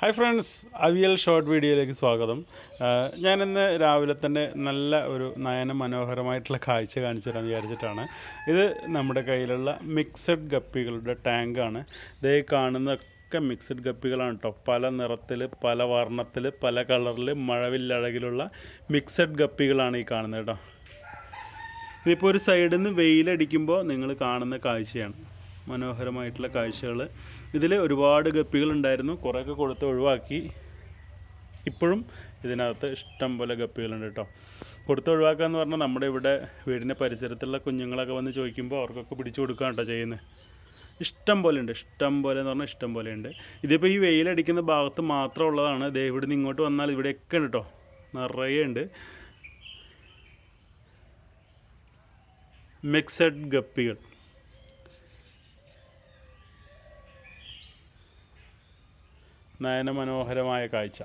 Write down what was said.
Hi friends avial short വീഡിയോയിലേക്ക് സ്വാഗതം. ഞാനിന്ന് രാവിലെ തന്നെ നല്ല ഒരു നയന മനോഹരമായിട്ടുള്ള കാഴ്ച കാണിച്ചു തരാമെന്ന് വിചാരിച്ചിട്ടാണ്. ഇത് നമ്മുടെ കയ്യിലുള്ള മിക്സഡ് ഗപ്പികളുടെ ടാങ്കാണ് ഇതേ കാണുന്നതൊക്കെ മിക്സഡ് ഗപ്പികളാണ് കേട്ടോ പല നിറത്തിൽ പല വർണത്തിൽ പല കളറിൽ മഴവില്ലഴകിലുള്ള മിക്സഡ് ഗപ്പികളാണ് ഈ കാണുന്നത് കേട്ടോ ഇതിപ്പോൾ ഒരു സൈഡിൽ നിന്ന് വെയിലടിക്കുമ്പോൾ നിങ്ങൾ കാണുന്ന കാഴ്ചയാണ്. മനോഹരമായിട്ടുള്ള കാഴ്ചകൾ ഇതിൽ ഒരുപാട് ഗപ്പികളുണ്ടായിരുന്നു. കുറേയൊക്കെ കൊടുത്ത് ഒഴിവാക്കി. ഇപ്പോഴും ഇതിനകത്ത് ഇഷ്ടം പോലെ ഗപ്പികളുണ്ട് കേട്ടോ കൊടുത്ത് ഒഴിവാക്കുക എന്ന് പറഞ്ഞാൽ നമ്മുടെ ഇവിടെ വീടിന്റെ പരിസരത്തുള്ള കുഞ്ഞുങ്ങളൊക്കെ വന്ന് ചോദിക്കുമ്പോൾ അവർക്കൊക്കെ പിടിച്ചു കൊടുക്കുക കേട്ടോ ചെയ്യുന്നത് ഇഷ്ടം പോലെ ഉണ്ട്. ഇഷ്ടം പോലെ എന്ന് പറഞ്ഞാൽ ഇഷ്ടം പോലെ ഉണ്ട്. ഇതിപ്പോൾ ഈ വെയിലടിക്കുന്ന ഭാഗത്ത് മാത്രം ഉള്ളതാണ്. ദേ നിന്ന് ഇങ്ങോട്ട് വന്നാൽ ഇവിടെയൊക്കെ ഉണ്ട് കേട്ടോ നിറയെ ഉണ്ട്. മിക്സഡ് ഗപ്പികൾ. നയനമനോഹരമായ കാഴ്ച.